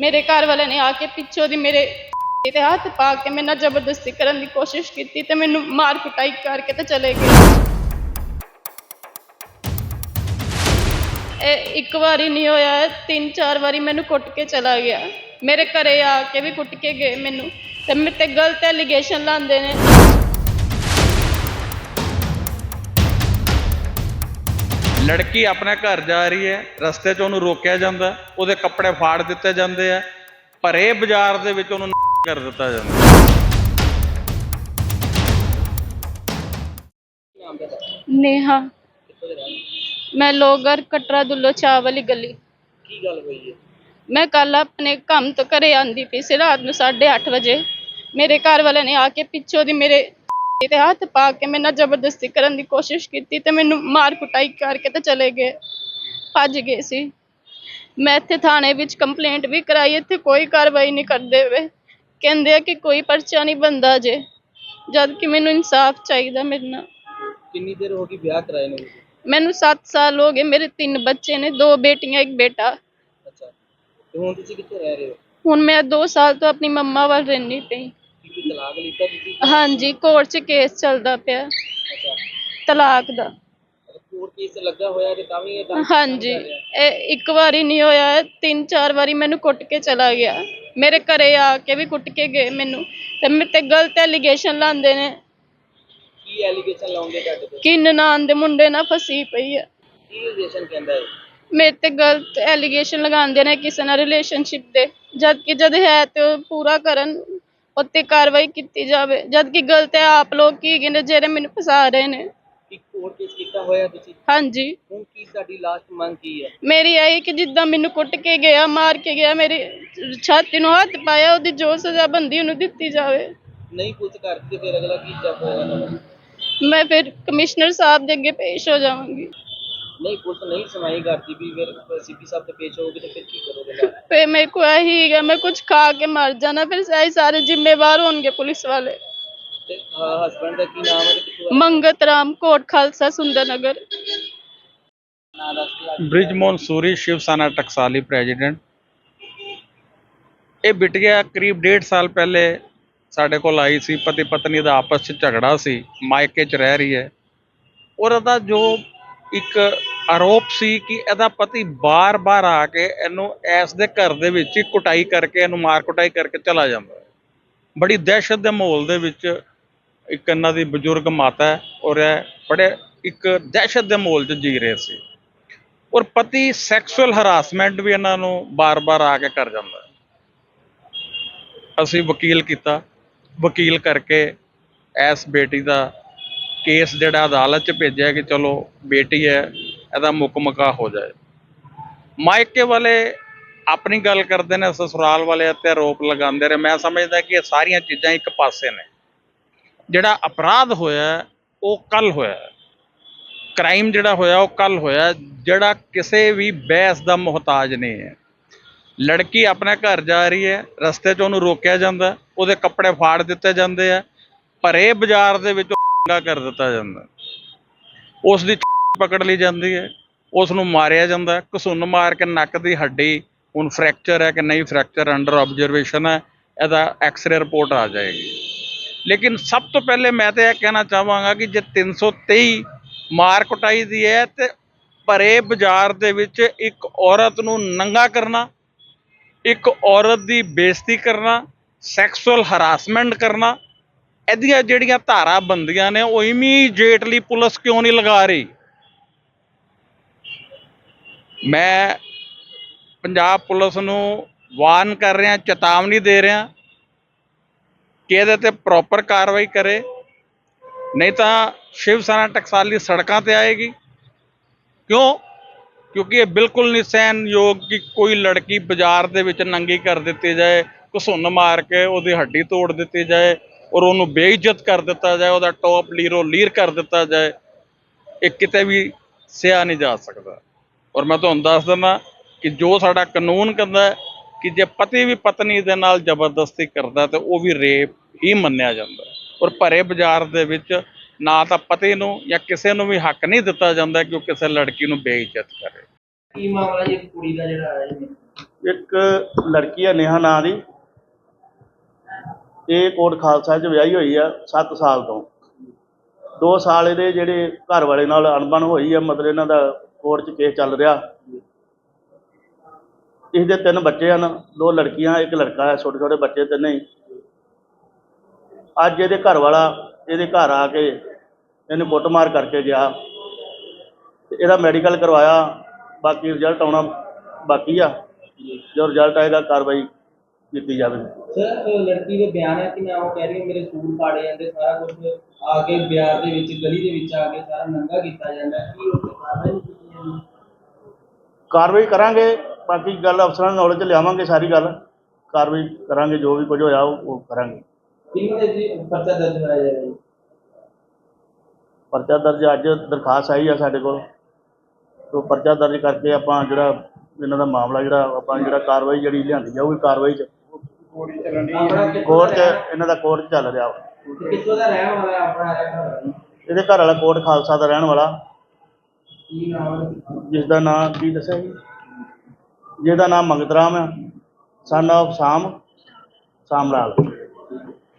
ਮੇਰੇ ਘਰ ਵਾਲੇ ਨੇ ਆ ਕੇ ਪਿੱਛੋਂ ਦੀ ਮੇਰੇ ਤੇ ਹੱਥ ਪਾ ਕੇ ਮੇਰੇ ਨਾਲ ਜ਼ਬਰਦਸਤੀ ਕਰਨ ਦੀ ਕੋਸ਼ਿਸ਼ ਕੀਤੀ ਤੇ ਮੈਨੂੰ ਮਾਰ ਕੁਟਾਈ ਕਰਕੇ ਤੇ ਚਲੇ ਗਏ। ਇਹ ਇੱਕ ਵਾਰੀ ਨਹੀਂ ਹੋਇਆ, ਤਿੰਨ ਚਾਰ ਵਾਰੀ ਮੈਨੂੰ ਕੁੱਟ ਕੇ ਚਲਾ ਗਿਆ। ਮੇਰੇ ਘਰੇ ਆ ਕੇ ਵੀ ਕੁੱਟ ਕੇ ਗਏ ਮੈਨੂੰ। ਤੇ ਮੇਰੇ ਤੇ ਗਲਤ ਐਲੀਗੇਸ਼ਨ ਲਾਉਂਦੇ ਨੇ। ਲੜਕੀ ਆਪਣੇ ਘਰ ਜਾ ਰਹੀ ਹੈ ਰਸਤੇ 'ਚ ਉਹਨੂੰ ਰੋਕਿਆ ਜਾਂਦਾ ਉਹਦੇ ਕੱਪੜੇ ਫਾੜ ਦਿੱਤੇ ਜਾਂਦੇ ਆ ਭਰੇ ਬਾਜ਼ਾਰ ਦੇ ਵਿੱਚ ਉਹਨੂੰ ਕਰ ਦਿੱਤਾ ਜਾਂਦਾ। ਨੇਹਾ। ਮੈਂ ਲੋਗਰ ਕਟਰਾ ਦੁੱਲੋ ਚਾਹ ਵਾਲੀ ਗਲੀ। ਕੀ ਗੱਲ ਹੋਈ ਹੈ? ਮੈਂ ਕੱਲ ਆਪਣੇ ਕੰਮ ਤੋਂ ਘਰੇ ਆਂਦੀ ਪਈ ਸੀ ਰਾਤ ਨੂੰ 8:30 ਵਜੇ। ਮੇਰੇ ਘਰ ਵਾਲੇ ਨੇ ਆ ਕੇ ਪਿੱਛੋਂ ਦੀ ਮੇਰੇ ਤੇ ਹੱਥ ਪਾ ਕੇ ਮੇਰੇ ਨਾਲ ਜ਼ਬਰਦਸਤੀ ਕਰਨ ਦੀ ਕੋਸ਼ਿਸ਼ ਕੀਤੀ ਤੇ ਮੈਨੂੰ ਮਾਰ ਕੁਟਾਈ ਕਰਕੇ ਤੇ ਚਲੇ ਗਏ। ਭੱਜ ਗਏ ਸੀ। ਮੈਂ ਇੱਥੇ ਥਾਣੇ ਵਿੱਚ ਕੰਪਲੇਂਟ ਵੀ ਕਰਾਈ ਇੱਥੇ ਕੋਈ ਕਾਰਵਾਈ ਨਹੀਂ ਕਰਦੇ ਵੇ ਕਹਿੰਦੇ ਆ ਕਿ ਕੋਈ ਪਰਚਾ ਨਹੀਂ ਬੰਦਾ ਜੇ ਜਦ ਕਿ ਮੈਨੂੰ ਇਨਸਾਫ ਚਾਹੀਦਾ ਮੇਰੇ ਨਾਲ। ਕਿੰਨੀ ਦੇਰ ਹੋ ਗਈ ਵਿਆਹ ਕਰਾਏ ਨੂੰ? ਮੈਨੂੰ 7 ਸਾਲ ਹੋ ਗਏ ਮੇਰੇ ਤਿੰਨ ਬੱਚੇ ਨੇ ਦੋ ਬੇਟੀਆਂ ਇੱਕ ਬੇਟਾ। ਅੱਛਾ। ਤੇ ਹੁਣ ਤੁਸੀਂ ਕਿੱਥੇ ਰਹਿ ਰਹੇ ਹੋ? ਹੁਣ ਮੈਂ 2 ਸਾਲ ਤੋਂ ਆਪਣੀ ਮੰਮਾ ਵੱਲ ਰਹਿੰਦੀ ਪਈ। ਤਲਾਕ ਲਿੱਤਾ ਤੁਸੀਂ ਹਾਂਜੀ ਕੋਰਟ 'ਚ ਕੇਸ ਚੱਲਦਾ ਪਿਆ। ਅੱਛਾ। ਤਲਾਕ ਦਾ। ਅਗਰ ਕੋਰਟ ਕੇਸ ਲੱਗਾ ਹੋਇਆ ਤੇ ਤਾਂ ਵੀ ਇਹ ਤਾਂ ਹਾਂਜੀ। ਇਹ ਇੱਕ ਵਾਰੀ ਨਹੀਂ ਹੋਇਆ ਤਿੰਨ ਚਾਰ ਵਾਰੀ ਮੈਨੂੰ ਕੁੱਟ ਕੇ ਚਲਾ ਗਿਆ। ਮੇਰੇ ਘਰੇ ਆ ਕੇ ਵੀ ਕੁੱਟ ਕੇ ਗਏ ਮੈਨੂੰ। ਤੇ ਮੇਰੇ ਤੇ ਗਲਤ ਐਲੀਗੇਸ਼ਨ ਲਾਉਂਦੇ ਨੇ। ਕੀ ਐਲੀਗੇਸ਼ਨ ਲਾਉਂਦੇ ਤੁਹਾਡੇ ਤੇ? ਕਿ ਨਨਾਣ ਦੇ ਮੁੰਡੇ ਨਾਲ ਫਸੀ ਪਈ ਹੈ ਕੀ ਐਲੀਗੇਸ਼ਨ ਕਹਿੰਦਾ ਹੈ ਮੇਰੇ ਤੇ ਗਲਤ ਐਲੀਗੇਸ਼ਨ ਲਗਾਉਂਦੇ ਨੇ ਕਿਸੇ ਨਾਲ ਰਿਲੇਸ਼ਨਸ਼ਿਪ ਦੇ। ਜਦ ਕਿ ਜਦ ਹੈ ਤੇ ਉਹ ਪੂਰਾ ਕਰਨ ਉੱਤੇ ਕਾਰਵਾਈ ਕੀਤੀ ਜਾਵੇ। ਜਦ ਕਿ ਗਲਤ ਹੈ ਆਪ ਲੋਕ ਕੀ ਕਹਿੰਦੇ ਜਿਹੜੇ ਮੈਨੂੰ ਫਸਾ ਰਹੇ ਨੇ। ਕੀ ਕੋਰਟ ਕੇਸ ਕੀਤਾ ਹੋਇਆ ਤੁਸੀਂ? ਹਾਂਜੀ। ਹੁਣ ਕੀ ਤੁਹਾਡੀ ਲਾਸਟ ਮੰਗ ਕੀ ਹੈ? ਮੇਰੀ ਆਈ ਕਿ ਜਿੱਦਾਂ ਮੈਨੂੰ ਕੁੱਟ ਕੇ ਗਿਆ ਮਾਰ ਕੇ ਗਿਆ ਮੇਰੀ ਛਾਤੀ ਨੂੰ ਹੱਥ ਪਾਇਆ ਉਹਦੀ ਜੋ ਸਜ਼ਾ ਬੰਦੀ ਉਹਨੂੰ ਦਿੱਤੀ ਜਾਵੇ। ਨਹੀਂ ਕੁਝ ਕਰਦੀ ਫਿਰ ਅਗਲਾ ਕੀ ਸਟੈਪ ਹੋਏਗਾ? ਮੈਂ ਫਿਰ ਕਮਿਸ਼ਨਰ ਸਾਹਿਬ ਦੇ ਅੱਗੇ ਪੇਸ਼ ਹੋ ਜਾਵਾਂਗੀ। ਨਹੀਂ ਪੁਲਿਸ ਨਹੀਂ ਸੁਣਾਈ ਕਰਦੀ ਵੀ ਫਿਰ ਸੀਪੀ ਸਾਹਿਬ ਤੇ ਪੇਸ਼ ਹੋਗੇ ਤੇ ਫਿਰ ਕੀ ਕਰੋਗੇ? ਫੇ ਮੇਰੇ ਕੋ ਇਹੀ ਹੈਗਾ ਮੈਂ ਕੁਝ ਖਾ ਕੇ ਮਰ ਜਾਣਾ ਫਿਰ ਸਾਰੇ ਸਾਰੇ ਜ਼ਿੰਮੇਵਾਰ ਹੋਣਗੇ ਪੁਲਿਸ ਵਾਲੇ। ਤੇ ਹਸਬੰਡ ਦਾ ਕੀ ਨਾਮ ਹੈ ਤੇ ਕਿੱਥੋਂ ਮੰਗਤ ਰਾਮ ਕੋਟ ਖਾਲਸਾ ਸੁੰਦਰ ਨਗਰ। ਨਾਮ ਦੱਸ ਕੇ ਆ ਬ੍ਰਿਜ ਮੋਨਸੂਰੀ ਸ਼ਿਵ ਸੈਨਾ ਟਕਸਾਲੀ ਪ੍ਰੈਜ਼ੀਡੈਂਟ। ਇਹ ਬਿਟਿਆ ਕਰੀਬ ਡੇਢ ਸਾਲ ਪਹਿਲੇ ਸਾਡੇ ਕੋਲ ਆਈ ਸੀ ਪਤੀ ਪਤਨੀ ਦਾ ਆਪਸ 'ਚ ਝਗੜਾ ਸੀ ਮਾਇਕੇ 'ਚ ਰਹਿ ਰਹੀ ਹੈ। ਔਰ ਉਹਦਾ ਜੋ ਇੱਕ ਆਰੋਪ ਸੀ ਕਿ ਇਹਦਾ ਪਤੀ ਬਾਰ-ਬਾਰ ਆ ਕੇ ਇਹਨੂੰ ਐਸ ਦੇ ਘਰ ਦੇ ਵਿੱਚ ਹੀ ਕੁਟਾਈ ਕਰਕੇ, ਇਹਨੂੰ ਮਾਰ ਕੁਟਾਈ ਕਰਕੇ ਚਲਾ ਜਾਂਦਾ ਹੈ। ਬੜੀ ਦਹਿਸ਼ਤ ਦੇ ਮਾਹੌਲ ਦੇ ਵਿੱਚ ਇੱਕ ਇਹਨਾਂ ਦੀ ਬਜ਼ੁਰਗ ਮਾਤਾ ਹੈ ਔਰ ਇਹ ਬੜੇ ਇੱਕ ਦਹਿਸ਼ਤ ਦੇ ਮਾਹੌਲ 'ਚ ਜੀ ਰਹੇ ਸੀ। ਔਰ ਪਤੀ ਸੈਕਸੁਅਲ ਹਰਾਸਮੈਂਟ ਵੀ ਇਹਨਾਂ ਨੂੰ ਬਾਰ-ਬਾਰ ਆ ਕੇ ਕਰ ਜਾਂਦਾ ਅਸੀਂ ਵਕੀਲ ਕੀਤਾ। ਵਕੀਲ ਕਰਕੇ ਐਸ ਬੇਟੀ ਦਾ ਕੇਸ ਜਿਹੜਾ ਅਦਾਲਤ 'ਚ ਭੇਜਿਆ ਕਿ ਚਲੋ ਬੇਟੀ ਹੈ ਇਹਦਾ ਮੁਕਮਕਾ ਹੋ ਜਾਏ। ਮਾਇਕੇ ਵਾਲੇ ਆਪਣੀ ਗੱਲ ਕਰਦੇ ਨੇ, ਸਸੁਰਾਲ ਵਾਲੇ ਤੇ ਆਰੋਪ ਲਗਾਉਂਦੇ ਨੇ। ਮੈਂ ਸਮਝਦਾ ਕਿ ਇਹ ਸਾਰੀਆਂ ਚੀਜ਼ਾਂ ਇੱਕ ਪਾਸੇ ਨੇ। ਜਿਹੜਾ ਅਪਰਾਧ ਹੋਇਆ, ਉਹ ਕੱਲ ਹੋਇਆ। ਕ੍ਰਾਈਮ ਜਿਹੜਾ ਹੋਇਆ, ਉਹ ਕੱਲ ਹੋਇਆ। ਜਿਹੜਾ ਕਿਸੇ ਵੀ ਬਹਿਸ ਦਾ ਮੁਹਤਾਜ ਨਹੀਂ ਹੈ। ਲੜਕੀ ਆਪਣੇ ਘਰ ਜਾ ਰਹੀ ਹੈ, ਰਸਤੇ 'ਚ ਉਹਨੂੰ ਰੋਕਿਆ ਜਾਂਦਾ, ਉਹਦੇ ਕੱਪੜੇ ਫਾੜ ਦਿੱਤੇ ਜਾਂਦੇ ਆ। ਭਰੇ ਬਾਜ਼ਾਰ ਦੇ ਵਿੱਚ ਨੰਗਾ ਕਰ ਦਿੱਤਾ ਜਾਂਦਾ। ਉਸ ਦੀ ਪਕੜ ਲਈ ਜਾਂਦੀ ਹੈ ਉਸ ਨੂੰ ਮਾਰਿਆ ਜਾਂਦਾ ਘਸੁੰਨ ਮਾਰ ਕੇ ਨੱਕ ਦੀ ਹੱਡੀ, ਹੁਣ ਫ੍ਰੈਕਚਰ ਹੈ ਕਿ ਨਹੀਂ ਫ੍ਰੈਕਚਰ ਅੰਡਰ ਆਬਜ਼ਰਵੇਸ਼ਨ ਹੈ, ਇਹਦਾ ਐਕਸ-ਰੇ ਰਿਪੋਰਟ ਆ ਜਾਏਗੀ। ਲੇਕਿਨ ਸਭ ਤੋਂ ਪਹਿਲੇ ਮੈਂ ਤਾਂ ਇਹ ਕਹਿਣਾ ਚਾਹਾਂਗਾ ਕਿ ਜੇ 323 ਮਾਰ ਕੁਟਾਈ ਦੀ ਹੈ, ਤੇ ਭਰੇ ਬਾਜ਼ਾਰ ਦੇ ਵਿੱਚ ਇੱਕ ਔਰਤ ਨੂੰ ਨੰਗਾ ਕਰਨਾ, ਇੱਕ ਔਰਤ ਦੀ ਬੇਇੱਜ਼ਤੀ ਕਰਨਾ ਸੈਕਸੁਅਲ ਹਰਾਸਮੈਂਟ ਕਰਨਾ, ਇਹਦੀਆਂ ਜਿਹੜੀਆਂ ਧਾਰਾ ਬੰਦੀਆਂ ਨੇ, ਉਹ ਇਮੀਡੀਏਟਲੀ ਪੁਲਿਸ ਕਿਉਂ ਨਹੀਂ ਲਗਾ ਰਹੀ? ਮੈਂ ਪੰਜਾਬ ਪੁਲਿਸ ਨੂੰ ਵਾਰਨ ਕਰ ਰਿਹਾ, ਚੇਤਾਵਨੀ ਦੇ ਰਿਹਾ ਕਿ ਇਹਦੇ ਤੇ ਪ੍ਰੋਪਰ ਕਾਰਵਾਈ ਕਰੇ। ਨਹੀਂ ਤਾਂ ਸ਼ਿਵ ਸੈਨਾ ਟਕਸਾਲੀ ਸੜਕਾਂ ਤੇ ਆਏਗੀ। ਕਿਉਂ? ਕਿਉਂਕਿ ਇਹ ਬਿਲਕੁਲ ਨਹੀਂ ਸਹਿਣਯੋਗ ਕਿ ਕੋਈ ਲੜਕੀ ਬਾਜ਼ਾਰ ਦੇ ਵਿੱਚ ਨੰਗੀ ਕਰ ਦਿੱਤੀ ਜਾਏ ਘਸੁੰਨ ਮਾਰ ਕੇ ਉਹਦੀ ਹੱਡੀ ਤੋੜ ਦਿੱਤੀ ਜਾਏ ਔਰ ਉਹਨੂੰ ਬੇਇੱਜ਼ਤ ਕਰ ਦਿੱਤਾ ਜਾਏ, ਉਹਦਾ ਟੌਪ ਲੀਰੋ ਲੀਰ ਕਰ ਦਿੱਤਾ ਜਾਏ, ਇਹ ਕਿਤੇ ਵੀ ਸਿਆ ਨਹੀਂ ਜਾ ਸਕਦਾ। ਔਰ ਮੈਂ ਤੁਹਾਨੂੰ ਦੱਸ ਦਿੰਦਾ ਕਿ ਜੋ ਸਾਡਾ ਕਾਨੂੰਨ ਕਹਿੰਦਾ ਹੈ ਕਿ ਜੇ ਪਤੀ ਵੀ ਪਤਨੀ ਦੇ ਨਾਲ ਜ਼ਬਰਦਸਤੀ ਕਰਦਾ ਤੇ ਉਹ ਵੀ ਰੇਪ ਹੀ ਮੰਨਿਆ ਜਾਂਦਾ ਹੈ। ਔਰ ਭਰੇ ਬਾਜ਼ਾਰ ਦੇ ਵਿੱਚ ਨਾ ਤਾਂ ਪਤੀ ਨੂੰ ਜਾਂ ਕਿਸੇ ਨੂੰ ਵੀ ਹੱਕ ਨਹੀਂ ਦਿੱਤਾ ਜਾਂਦਾ ਕਿ ਉਹ ਕਿਸੇ ਲੜਕੀ ਨੂੰ ਬੇਇੱਜ਼ਤ ਕਰੇ। ਕੀ ਮਾਮਲਾ ਜੀ? ਕੁੜੀ ਦਾ ਜਿਹੜਾ ਆਇਆ ਜੀ। ਇੱਕ ਲੜਕੀ ਹੈ ਨੇਹਾ ਨਾਂ ਦੀ। ਇਹ ਕੋਟ ਖਾਲਸਾ 'ਚ ਵਿਆਹੀ ਹੋਈ ਆ 7 ਸਾਲ ਤੋਂ। 2 ਸਾਲ ਇਹਦੇ ਜਿਹੜੇ ਘਰ ਵਾਲੇ ਨਾਲ ਅਣਬਣ ਹੋਈ ਆ ਮਤਲਬ ਇਹਨਾਂ ਦਾ ਕੋਰਟ 'ਚ ਕੇਸ ਚੱਲ ਰਿਹਾ। ਇਹਦੇ ਤਿੰਨ ਬੱਚੇ ਹਨ, ਦੋ ਲੜਕੀਆਂ, ਇੱਕ ਲੜਕਾ ਹੈ ਛੋਟੇ ਛੋਟੇ ਬੱਚੇ ਤਿੰਨੇ ਹੀ। ਅੱਜ ਇਹਦੇ ਘਰ ਵਾਲਾ ਇਹਦੇ ਘਰ ਆ ਕੇ ਇਹਨੂੰ ਕੁੱਟਮਾਰ ਕਰਕੇ ਗਿਆ। ਤੇ ਇਹਦਾ ਮੈਡੀਕਲ ਕਰਵਾਇਆ, ਬਾਕੀ ਰਿਜ਼ਲਟ ਆਉਣਾ ਬਾਕੀ ਆ। ਜੋ ਰਿਜ਼ਲਟ ਆਏਗਾ ਕਾਰਵਾਈ ਕੀਤੀ ਜਾਵੇ। ਸਰ ਲੜਕੀ ਦੇ ਬਿਆਨ ਹੈ ਕਿ ਮੈਂ ਉਹ ਕਹਿ ਰਹੀ ਹਾਂ, ਮੇਰੇ ਸੂਟ ਪਾੜੇ ਜਾਂਦੇ, ਸਾਰਾ ਕੁਝ ਆ ਕੇ ਬਿਆਰ ਦੇ ਵਿੱਚ, ਗਲੀ ਦੇ ਵਿੱਚ ਆ ਕੇ ਸਾਰਾ ਨੰਗਾ ਕੀਤਾ ਜਾਂਦਾ। ਕੀ ਉਹ ਕਾਰਵਾਈ ਨਹੀਂ ਕੀਤੀ ਜਾਂਦੀ ਕਾਰਵਾਈ ਕਰਾਂਗੇ ਬਾਕੀ ਗੱਲ ਅਫਸਰਾਂ ਨੌਲੇਜ ਲਿਆਵਾਂਗੇ ਸਾਰੀ ਗੱਲ। ਕਾਰਵਾਈ ਕਰਾਂਗੇ ਜੋ ਵੀ ਕੁਝ ਹੋਇਆ ਉਹ ਉਹ ਕਰਾਂਗੇ। ਕਿੰਨੇ ਦੇ ਜੀ ਪਰਚਾ ਦਰਜ ਹੋਇਆ ਜਾਏਗਾ ਜੀ ਪਰਚਾ ਦਰਜ ਅੱਜ ਦਰਖਾਸਤ ਆਈ ਆ ਸਾਡੇ ਕੋਲ। ਤੋਂ ਪਰਚਾ ਦਰਜ ਕਰਕੇ ਆਪਾਂ ਜਿਹੜਾ ਇਹਨਾਂ ਦਾ ਮਾਮਲਾ ਜਿਹੜਾ ਆਪਾਂ ਜਿਹੜਾ ਕਾਰਵਾਈ ਜਿਹੜੀ ਲਿਆਂਦੀ ਜਾਊਗੀ ਕਾਰਵਾਈ ਚ। ਆਪਣਾ ਕਿੱਥੋਂ ਕੋਰਟ 'ਚ ਰਹਿਣ- ਇਹਨਾਂ ਦਾ ਕੋਰਟ 'ਚ ਚੱਲ ਰਿਹਾ ਵਾ। ਕਿੱਥੋਂ ਦਾ ਰਹਿਣ ਵਾਲਾ ਹੈ ਆਪਣਾ ਰਹਿਣ ਵਾਲਾ ਜੀ? ਇਹਦੇ ਘਰ ਵਾਲਾ ਕੋਟ ਖਾਲਸਾ ਦਾ ਰਹਿਣ ਵਾਲਾ। ਕੀ ਨਾਮ ਜਿਸ ਦਾ ਨਾਮ ਕੀ ਦੱਸਿਆ ਜੀ? ਜਿਹਦਾ ਨਾਮ ਮੰਗਤ ਰਾਮ ਹੈ ਸਨ ਆਫ ਸਾਮ ਸਾਮ ਲਾਲ।